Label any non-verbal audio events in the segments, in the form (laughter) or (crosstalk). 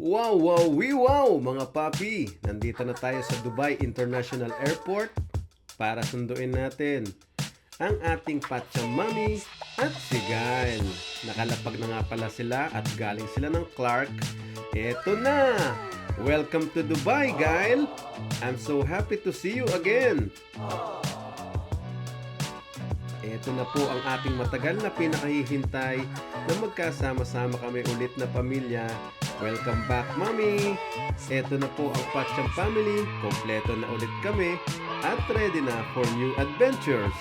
Wow, wow, wee wow, mga papi! Nandito na tayo sa Dubai International Airport para sunduin natin ang ating Pachamami at si Gail. Nakalapag na nga pala sila at galing sila ng Clark. Eto na! Welcome to Dubai, Gail! I'm so happy to see you again! Ito na po ang ating matagal na pinakahihintay na magkasama-sama kami ulit na pamilya. Welcome back, Mami! Ito na po ang Pacham Family. Kompleto na ulit kami at ready na for new adventures.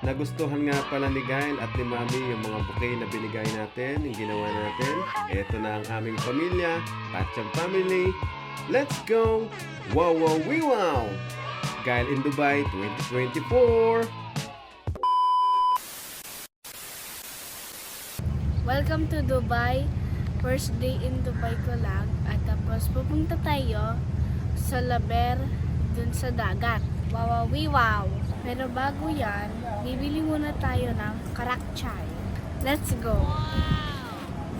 Nagustuhan nga pala ni Gail at ni Mami yung mga bouquet na binigay natin, yung ginawa natin. Ito na ang aming pamilya, Pacham Family. Let's go! Wow, wow, wee, wow! Gail in Dubai 2024! Welcome to Dubai. First day in Dubai ko lang. At tapos pupunta tayo sa Laber dun sa dagat. Wow, wow, wow. Pero bago yan, bibili muna tayo ng karakchay. Let's go.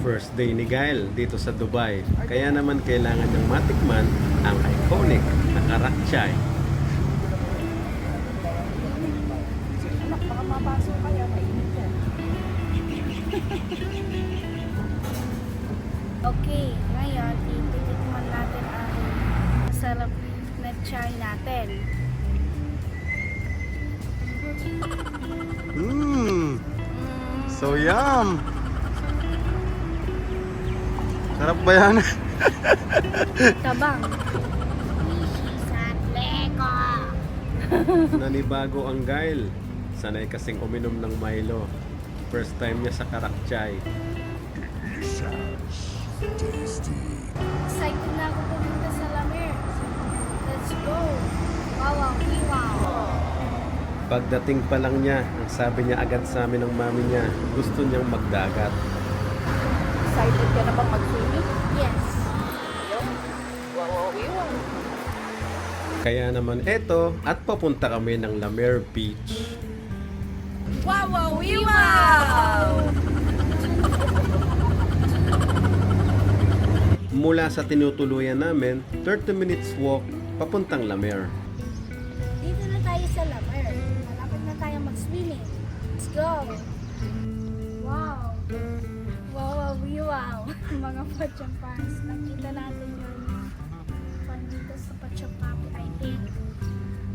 First day ni Gail dito sa Dubai. Kaya naman kailangan niyang matikman ang iconic na karakchay. Anak, baka mapasok kaya mainit yan. (laughs) Okay, ngayon, ititikman natin ang masarap na chai natin. Mmm, Mm, so yum. Sarap ba yan? (laughs) tabang. Nanibago ang Gail. Sanay kasing uminom ng Milo. First time niya sa karakchay. Excited na ako pumunta sa Lamer. Let's go. Wow, wow, wow. Pagdating pa lang niya, ang sabi niya agad sa amin ng mami niya, gusto niyang magdagat. Excited ka na bang mag-swimming? Yes. Wow, wow, wow. Kaya naman eto, at papunta kami ng Lamer Beach. Wow, wow, wow! Mula sa tinutuluyan namin, 30 minutes walk papuntang Lamer. Dito na tayo sa Lamer. Malapit na tayo mag-swimming. Let's go. Wow. Wow, wow, wow. (laughs) Mga pachampans. Nakita natin yun. Pandito sa pachampapi, I think.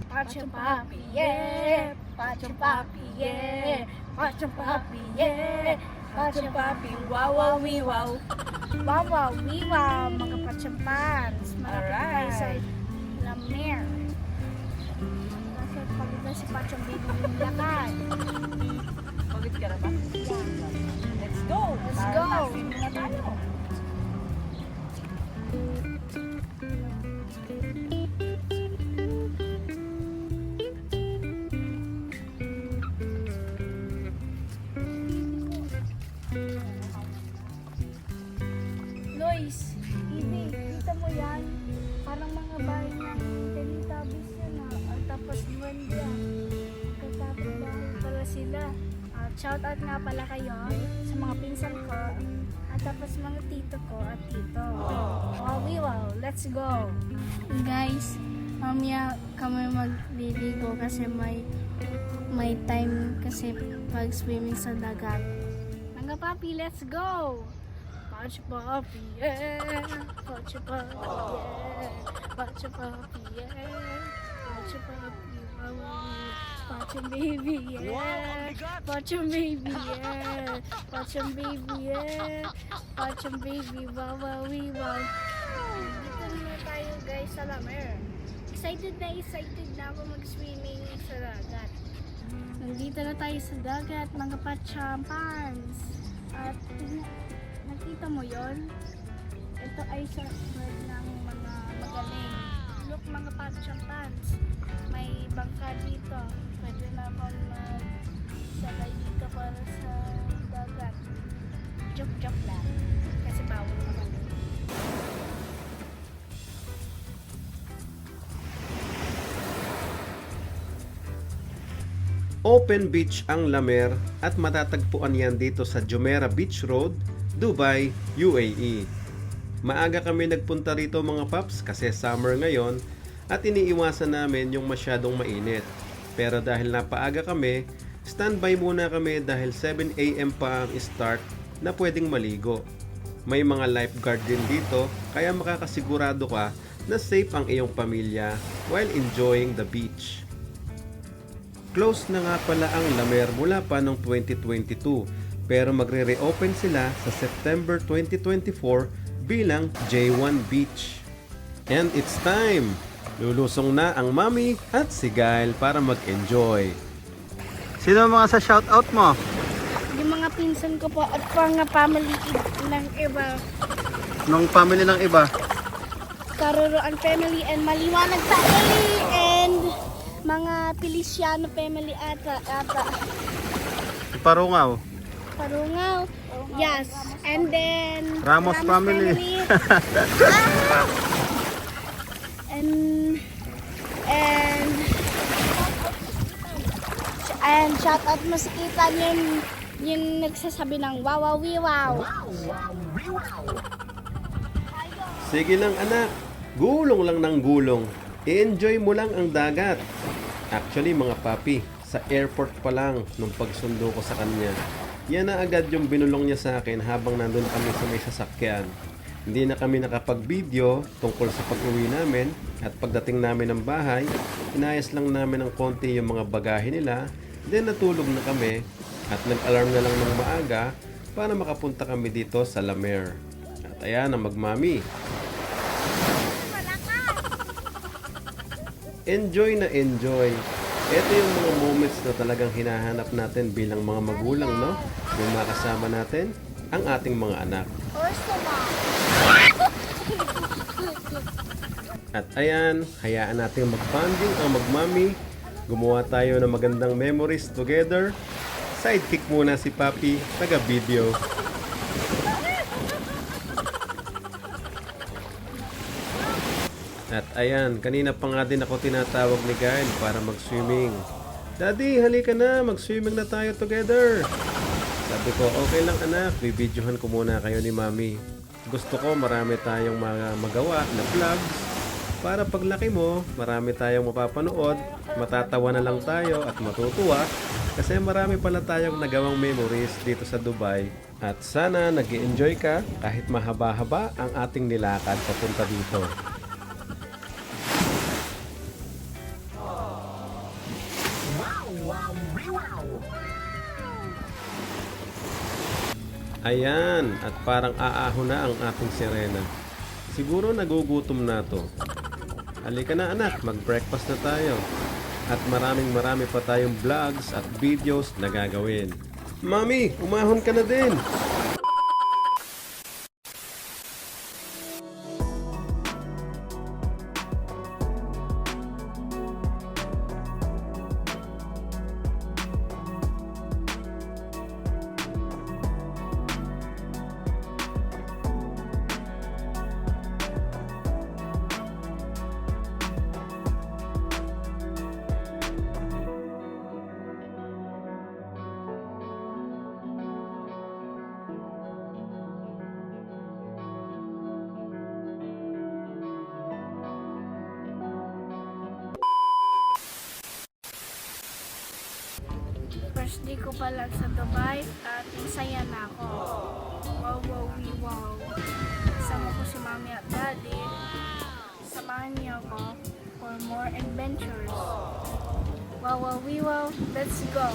Pachampapi, yeah! Pachampapi, yeah! Pachampapi, yeah! Wow. Wow, wow, wee, wow, mga pachampans. Malapit na tayo sa. Lamer. Kasi pagod si Pachang baby ng lakad. Pagod ka na ba? Let's go! Let's go. swimming na tayo. Lois, Ibi, kita mo yan? Parang mga bahay ng Teletubbies yun ha. At tapos Buendia. Katapos bahay pala sila. At shout out nga pala kayo sa mga pinsan ko. At tapos mga tito ko at tito. Wow, we wow. Let's go. Guys, mamaya kami magliligo kasi may may time kasi pag swimming sa dagat. Mga papi, let's go! Pacha papi, yeah! Pacha papi, yeah! Pacha papi, yeah! Pacha papi, wow! Pacha baby, yeah! Pacha baby, yeah! Pacha baby, yeah! Pacha baby, wow, wow, wee, wow! Dito na tayo guys sa Lamer. Excited na excited na ako mag-swimming sa dagat. Nandito na tayo sa dagat, mga pachampans. At nakita mo yon? Ito ay sa bird ng mga magaling. Look mga pachampans. May bangka dito. Pwede na akong magsakay dito para sa dagat. Joke-joke lang. Kasi bawal naman. Open beach ang Lamer at matatagpuan yan dito sa Jumeirah Beach Road, Dubai, UAE. Maaga kami nagpunta rito mga paps kasi summer ngayon at iniiwasan namin yung masyadong mainit. Pero dahil napaaga kami, standby muna kami dahil 7am pa ang start na pwedeng maligo. May mga lifeguard din dito kaya makakasigurado ka na safe ang iyong pamilya while enjoying the beach. Close na nga pala ang Lamer mula pa noong 2022 pero magre-reopen sila sa September 2024 bilang J1 Beach. And it's time! Lulusong na ang mami at si Gail para mag-enjoy. Sino mga sa shoutout mo? Yung mga pinsan ko po at mga family ng iba. Nung family ng iba? Karuruan family and Maliwanag family and mga Feliciano family ata ata. Parungaw. Parungaw. Yes. And then Ramos family. (laughs) And and and shout out mo si Kitan yung yung nagsasabi ng wow wow wee, wow. Sige lang anak, gulong lang ng gulong. I-enjoy mo lang ang dagat. Actually mga papi, sa airport pa lang nung pagsundo ko sa kanya. Yan na agad yung binulong niya sa akin habang nandun kami sa may sasakyan. Hindi na kami nakapag-video tungkol sa pag-uwi namin at pagdating namin ng bahay, inayos lang namin ng konti yung mga bagahe nila, then natulog na kami at nag-alarm na lang ng maaga para makapunta kami dito sa Lamer. At ayan ang magmami. Enjoy na enjoy. Ito yung mga moments na talagang hinahanap natin bilang mga magulang, no? Yung makasama natin ang ating mga anak. At ayan, hayaan natin mag-bonding ang magmami. Gumawa tayo ng magandang memories together. Sidekick muna si Papi, taga-video. At ayan, kanina pa nga din ako tinatawag ni Gail para mag-swimming. Daddy, halika na, mag-swimming na tayo together. Sabi ko, okay lang anak, bibidyohan ko muna kayo ni Mami. Gusto ko marami tayong mga magawa na vlogs para paglaki mo, marami tayong mapapanood, matatawa na lang tayo at matutuwa kasi marami pala tayong nagawang memories dito sa Dubai. At sana nag enjoy ka kahit mahaba-haba ang ating nilakad papunta dito. Ayan, at parang aaho na ang ating sirena. Siguro nagugutom na to. Halika na anak, mag-breakfast na tayo. At maraming marami pa tayong vlogs at videos na gagawin. Mami, umahon ka na din! First day ko pa lang sa Dubai at masaya na ako. Wow, wow, wee, wow. Kasama ko si mami at daddy. Samahan niyo ako for more adventures. Wow, wow, wee, wow. Let's go.